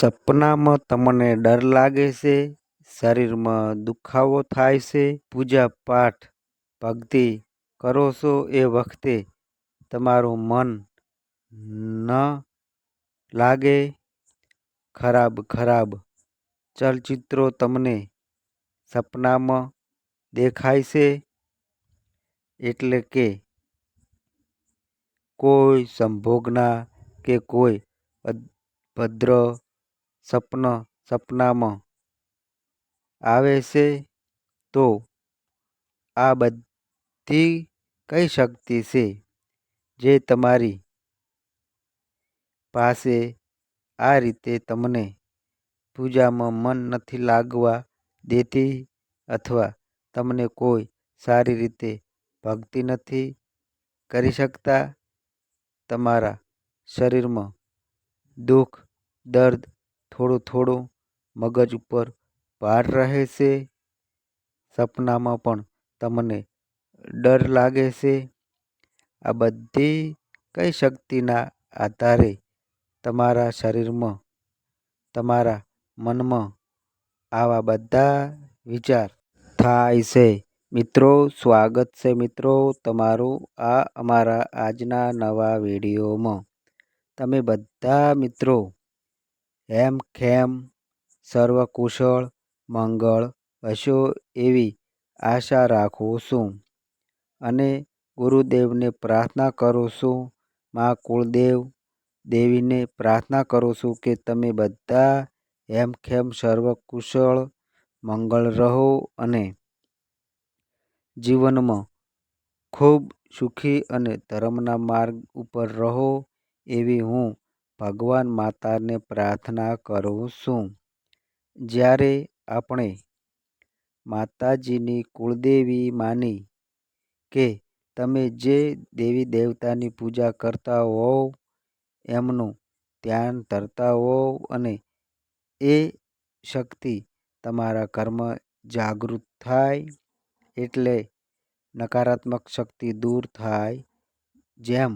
સપનામાં તમને ડર લાગે છે? શરીરમાં દુખાવો થાય છે? પૂજા પાઠ ભક્તિ કરો છો એ વખતે તમારું મન ન લાગે? ખરાબ ખરાબ ચલચિત્રો તમને સપનામાં દેખાય છે? એટલે કે કોઈ સંભોગના કે કોઈ અભદ્ર સ્વપ્ન સપનામાં આવે છે તો આ બધી કઈ શક્તિ છે જે તમારી પાસે આ રીતે તમને પૂજામાં મન નથી લાગવા દેતી અથવા તમને કોઈ સારી રીતે ભક્તિ નથી કરી શકતા? તમારા શરીરમાં દુઃખ, દર્દ થોડું થોડું મગજ ઉપર ભાર રહે છે. સપનામાં પણ તમને ડર લાગે છે. આ બધી કઈ શક્તિના આધારે તમારા શરીરમાં, તમારા મનમાં આવા બધા વિચાર થાય છે. મિત્રો, સ્વાગત છે મિત્રો તમારું આ અમારા આજના નવા વિડીયોમાં. તમે બધા મિત્રો હેમખેમ સર્વકુશળ, મંગળ હશો એવી આશા રાખું છું. અને ગુરુદેવને પ્રાર્થના કરું છું, મા કુળદેવ દેવીને પ્રાર્થના કરું છું કે તમે બધા હેમખેમ સર્વકુશળ, મંગળ રહો અને જીવનમાં ખૂબ સુખી અને ધર્મના માર્ગ ઉપર રહો એવી હું ભગવાન માતાને પ્રાર્થના કરું છું. જ્યારે આપણે માતાજીની કુળદેવી માની કે તમે જે દેવી દેવતાની પૂજા કરતા હોવ, એમનું ધ્યાન ધરતા હોવ અને એ શક્તિ તમારા ઘરમાં જાગૃત થાય એટલે નકારાત્મક શક્તિ દૂર થાય. જેમ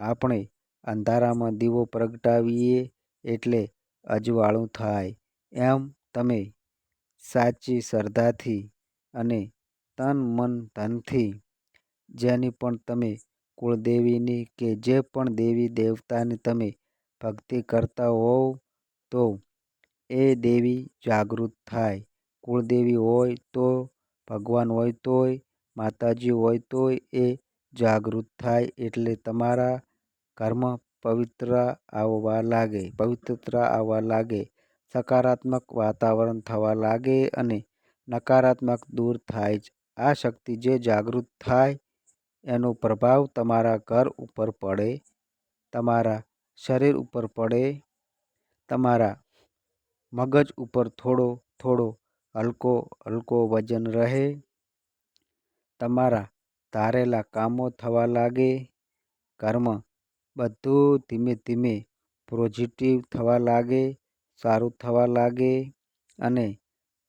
આપણે અંધારામાં દીવો પ્રગટાવીએ એટલે અજવાળું થાય. એમ તમે સાચી શ્રદ્ધાથી અને તન મન ધનથી, જેની પણ તમે કુળદેવીની કે જે પણ દેવી દેવતાની તમે ભક્તિ કરતા હોવ, તો એ દેવી જાગૃત થાય. કુળદેવી હોય તો, ભગવાન હોય તોય, માતાજી હોય તોય એ જાગૃત થાય એટલે તમારા ઘરમાં પવિત્ર આવવા લાગે પવિત્રતા આવવા લાગે, સકારાત્મક વાતાવરણ થવા લાગે અને નકારાત્મક દૂર થાય આ શક્તિ જે જાગૃત થાય, એનો પ્રભાવ તમારા ઘર ઉપર પડે, તમારા શરીર ઉપર પડે, તમારા મગજ ઉપર થોડો થોડો હલકો હલકો વજન રહે, તમારા ધારેલા કામો થવા લાગે ઘરમાં બધું ધીમે ધીમે પોઝિટિવ થવા લાગે, સારું થવા લાગે અને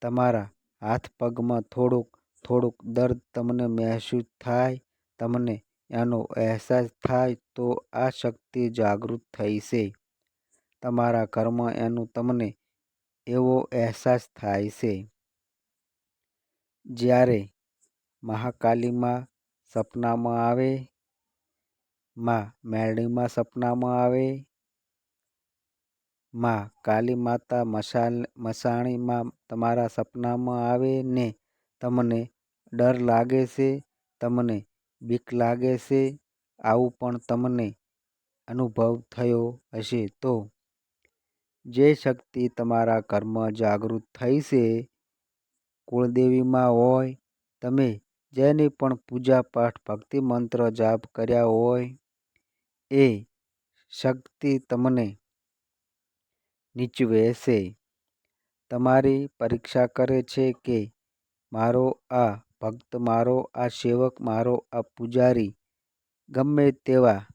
તમારા હાથ પગમાં થોડુંક થોડુંક દર્દ તમને મહેસૂસ થાય, તમને એનો અહેસાસ થાય તો આ શક્તિ જાગૃત થઈ છે. તમારા ઘરમાં એનું તમને એવો અહેસાસ થાય છે. જ્યારે મહાકાલીમાં સપનામાં આવે માં મેરડીમાં સપનામાં આવે. માં કાલી માતા મસાલ મસાણીમાં તમારા સપનામાં આવે ને તમને ડર લાગે છે, તમને બીક લાગે છે, આવું પણ તમને અનુભવ થયો હશે તો. જે શક્તિ તમારા કર્મ જાગૃત થઈ છે, કુળદેવીમાં હોય, તમે જેની પણ પૂજા પાઠ ભક્તિ મંત્ર જાપ કર્યા હોય એ શક્તિ તમને નીચવે છે. તમારી પરીક્ષા કરે છે કે મારો આ ભક્ત, મારો આ સેવક, મારો આ પૂજારી ગમે તેવા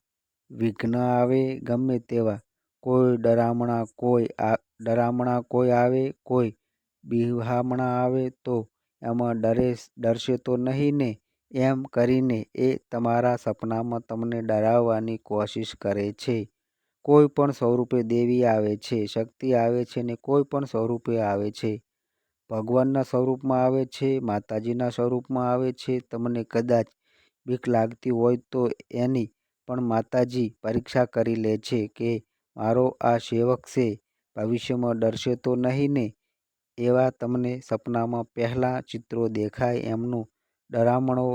વિઘ્ન આવે, ગમે તેવા કોઈ ડરામણા, કોઈ આ ડરામણા કોઈ આવે, કોઈ બિહામણા આવે તો એમાં ડરે, ડરશે તો નહીં ને? એમ કરીને એ તમારા સપનામાં તમને ડરાવવાની કોશિશ કરે છે કોઈ પણ સ્વરૂપે દેવી આવે છે, શક્તિ આવે છે ને કોઈ પણ સ્વરૂપે આવે છે. ભગવાનના સ્વરૂપમાં આવે છે, માતાજીના સ્વરૂપમાં આવે છે. તમને કદાચ બીક લાગતી હોય તો એની પણ માતાજી પરીક્ષા કરી લે છે કે મારો આ સેવક છે ભવિષ્યમાં ડરશે તો નહીં ને? એવા તમને સપનામાં પહેલાં ચિત્રો દેખાય એમનું ડરામણો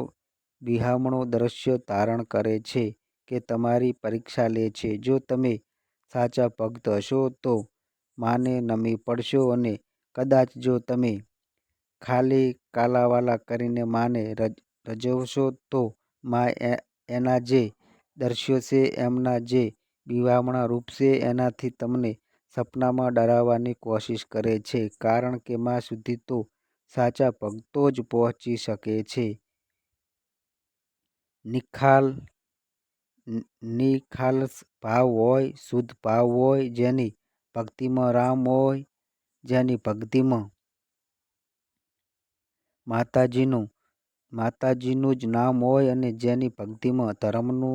બિહામણો દ્રશ્ય ધારણ કરે છે કે તમારી પરીક્ષા લે છે. જો તમે સાચા ભક્ત હશો તો માને નમી પડશો અને કદાચ જો તમે ખાલી કાલાવાલા કરીને માને રજવશો તો મા એના જે દ્રશ્યો છે, એમના જે બિવામણા રૂપ છે એનાથી તમને સપનામાં ડરાવવાની કોશિશ કરે છે. કારણ કે મા સુધી તો સાચા ભક્તો જ પહોંચી શકે છે. નિખાલ નિખાલસ ભાવ હોય, શુદ્ધ ભાવ હોય, જેની ભક્તિમાં રામ હોય, જેની ભક્તિમાં માતાજીનું માતાજીનું જ નામ હોય અને જેની ભક્તિમાં ધર્મનો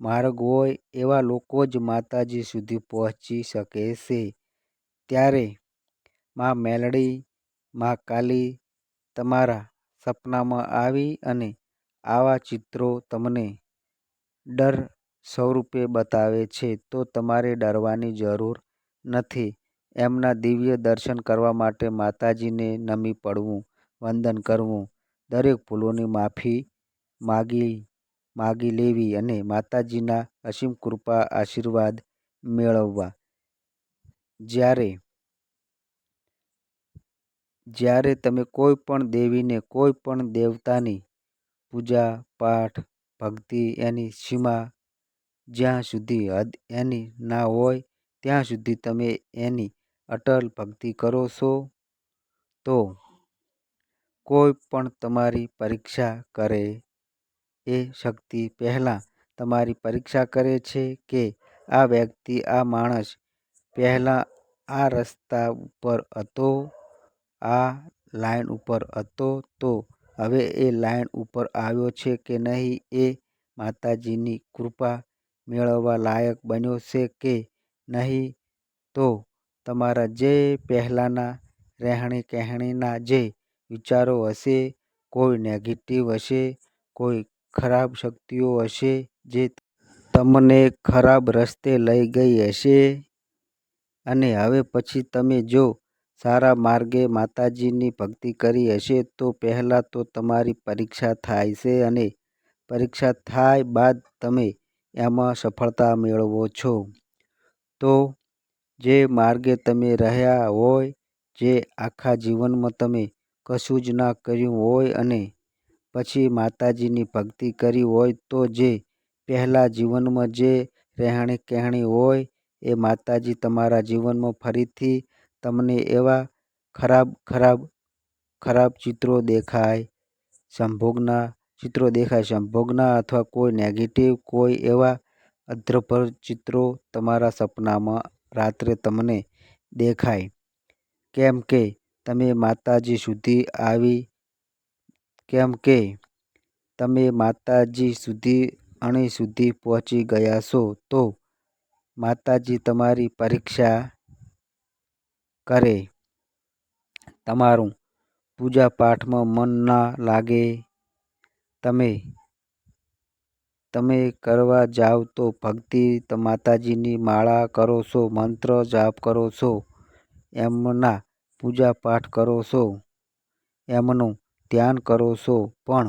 માર્ગ હોય એવા લોકો જ માતાજી સુધી પહોંચી શકે છે. ત્યારે મા મેલડી, મા કાલી તમારા સપનામાં આવી અને આવા ચિત્રો તમને ડર સ્વરૂપે બતાવે છે તો તમારે ડરવાની જરૂર નથી. એમના દિવ્ય દર્શન કરવા માટે માતાજીને નમી પડવું, વંદન કરવું, દરેક ભૂલોની માફી માગી લેવી અને માતાજીના અસીમ કૃપા આશીર્વાદ મેળવવા. જ્યારે તમે કોઈ પણ દેવીને કોઈ પણ દેવતાની પૂજા પાઠ ભક્તિ એની સીમા જ્યાં સુધી હદ એની ના હોય ત્યાં સુધી તમે એની અટલ ભક્તિ કરો છો તો કોઈ પણ તમારી પરીક્ષા કરે એ શક્તિ પહેલાં તમારી પરીક્ષા કરે છે કે આ વ્યક્તિ આ માણસ પહેલાં આ રસ્તા ઉપર હતો, આ લાઈન ઉપર હતો તો હવે એ લાઈન ઉપર આવ્યો છે કે નહીં એ માતાજીની કૃપા મેળવવા લાયક બન્યો છે કે નહીં? તો તમારા જે પહેલાંના રહેણી કહેણીના જે વિચારો હશે, કોઈ નેગેટિવ હશે, કોઈ ખરાબ શક્તિઓ હશે જે તમને ખરાબ રસ્તે લઈ ગઈ હશે અને હવે પછી તમે જો સારા માર્ગે માતાજીની ભક્તિ કરી હશે તો પહેલાં તો તમારી પરીક્ષા થાય છે અને પરીક્ષા થાય બાદ તમે એમાં સફળતા મેળવો છો. તો જે માર્ગે તમે રહ્યા હોય, જે આખા જીવનમાં તમે કશું જ ના કર્યું હોય અને પછી માતાજીની ભક્તિ કરી હોય તો જે પહેલાં જીવનમાં જે રહેણી કહેણી હોય એ માતાજી તમારા જીવનમાં ફરીથી તમને એવા ખરાબ ખરાબ ખરાબ ચિત્રો દેખાય, સંભોગના ચિત્રો દેખાય સંભોગના અથવા કોઈ નેગેટિવ કોઈ એવા અદ્ભુત ચિત્રો તમારા સપનામાં રાત્રે તમને દેખાય. કેમ કે તમે માતાજી સુધી આવી કેમકે તમે માતાજી સુધી અણી સુધી પહોંચી ગયા છો તો માતાજી તમારી પરીક્ષા કરે. તમારું પૂજા પાઠમાં મન ના લાગે, તમે તમે કરવા જાઓ તો ભક્તિ માતાજીની માળા કરો છો, મંત્ર જાપ કરો છો, એમના પૂજા પાઠ કરો છો, એમનું ધ્યાન કરો છો પણ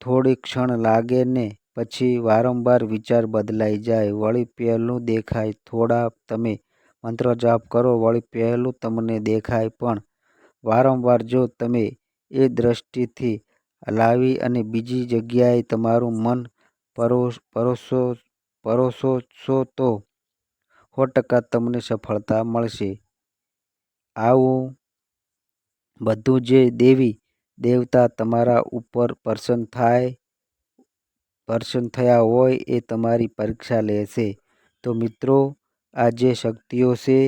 થોડી ક્ષણ લાગે ને પછી વારંવાર વિચાર બદલાઈ જાય, વળી પહેલું દેખાય. થોડા તમે મંત્ર જાપ કરો, વળી પહેલું તમને દેખાય પણ વારંવાર જો તમે એ દ્રષ્ટિથી લાવી અને બીજી જગ્યાએ તમારું મન પરોસો પરોસો છો તો સો ટકા તમને સફળતા મળશે. આવું બધું જે દેવી દેવતા તમારા ઉપર પ્રસન્ન થાય, પ્રસન્ન થયા હોય એ તમારી પરીક્ષા લેશે તો મિત્રો આ જે શક્તિઓ છે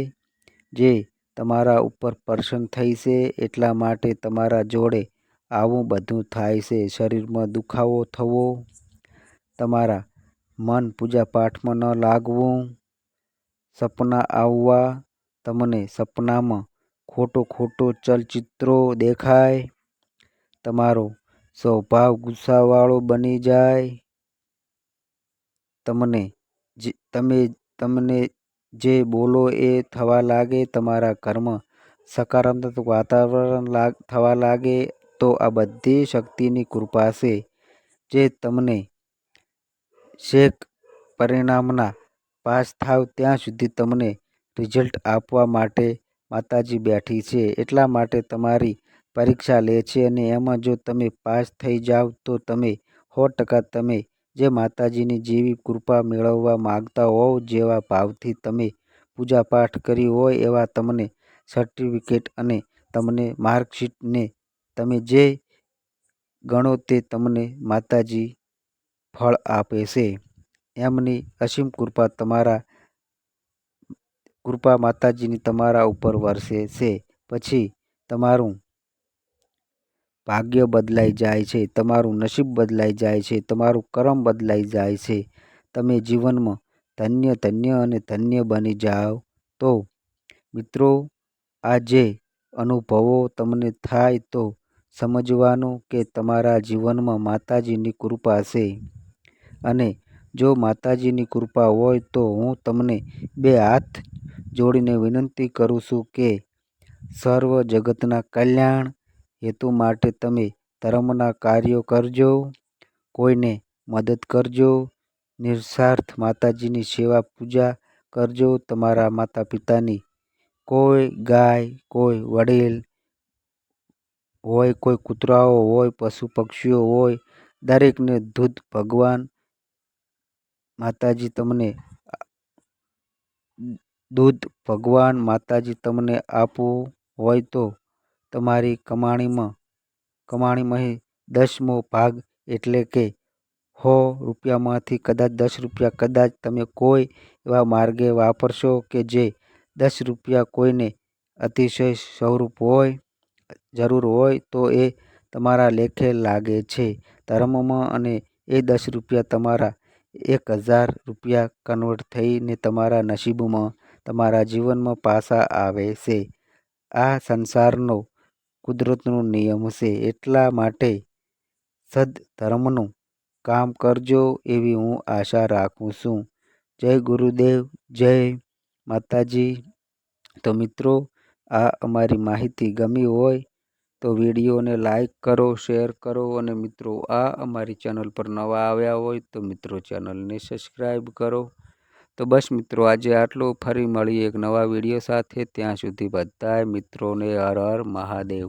જે તમારા ઉપર પ્રસન્ન થઈ છે એટલા માટે તમારા જોડે આવું બધું થાય છે. શરીરમાં દુખાવો થવો, તમારા મન પૂજા પાઠમાં ન લાગવું, સપના આવવા તમને સપનામાં ખોટો ખોટો ચલચિત્રો દેખાય તમારો સ્વભાવ ગુસ્સાવાળો બની જાય તમને તમે તમને જે બોલો એ થવા લાગે, તમારા કર્મ સકારાત્મક વાતાવરણ લાગ, થવા લાગે, તો આ બધી શક્તિની કૃપા છે, જે તમને શેખ પરિણામના પાસ થાવ ત્યાં સુધી તમને રિઝલ્ટ આપવા માટે માતાજી બેઠી છે. એટલા માટે તમારી પરીક્ષા લે છે અને એમાં જો તમે પાસ થઈ જાઓ તો તમે સો ટકા તમે જે માતાજીની જેવી કૃપા મેળવવા માગતા હોવ જેવા ભાવથી તમે પૂજાપાઠ કરી હોય એવા તમને સર્ટિફિકેટ અને તમને માર્કશીટને તમે જે ગણો તે તમને માતાજી ફળ આપે છે. એમની અસીમ કૃપા તમારા કૃપા માતાજીની તમારા ઉપર વરસે છે. પછી તમારું ભાગ્ય બદલાઈ જાય છે, તમારું નસીબ બદલાઈ જાય છે, તમારું કરમ બદલાઈ જાય છે. તમે જીવનમાં ધન્ય ધન્ય અને ધન્ય બની જાઓ તો મિત્રો આ જે અનુભવો તમને થાય તો સમજવાનું કે તમારા જીવનમાં માતાજીની કૃપા છે. અને જો માતાજીની કૃપા હોય તો હું તમને બે હાથ જોડીને વિનંતી કરું છું કે સર્વ જગતના કલ્યાણ હેતુ માટે તમે ધર્મના કાર્યો કરજો, કોઈને મદદ કરજો, નિસ્વાર્થ માતાજીની સેવા પૂજા કરજો, તમારા માતા પિતાની કોઈ ગાય, કોઈ વડીલ હોય, કોઈ કૂતરાઓ હોય, પશુ પક્ષીઓ હોય, દરેકને દૂધ ભગવાન માતાજી તમને દૂધ ભગવાન માતાજી તમને આપવું હોય તો તમારી કમાણીમાં કમાણીમાં દસમો ભાગ એટલે કે સો રૂપિયામાંથી કદાચ દસ રૂપિયા કદાચ તમે કોઈ એવા માર્ગે વાપરશો કે જે દસ રૂપિયા કોઈને અતિશય સ્વરૂપ હોય, જરૂર હોય તો એ તમારા લેખે લાગે છે. ધર્મમાં અને એ દસ રૂપિયા તમારા એક હજાર રૂપિયા કન્વર્ટ થઈને તમારા નસીબમાં, તમારા જીવનમાં પાછા આવે છે. આ સંસારનો કુદરતનો નિયમ છે એટલા માટે સદ્ધર્મનું કામ કરજો એવી હું આશા રાખું છું. જય ગુરુદેવ, જય માતાજી. તો મિત્રો, આ અમારી માહિતી ગમી હોય તો વિડીયોને લાઈક કરો, શેર કરો અને મિત્રો, આ અમારી ચેનલ પર નવા આવ્યા હોય તો મિત્રો ચેનલને સબસ્ક્રાઈબ કરો. તો બસ મિત્રો, આજે આટલું. ફરી મળીએ એક નવા વીડિયો સાથે. ત્યાં સુધી બધાય મિત્રોને હર હર મહાદેવ.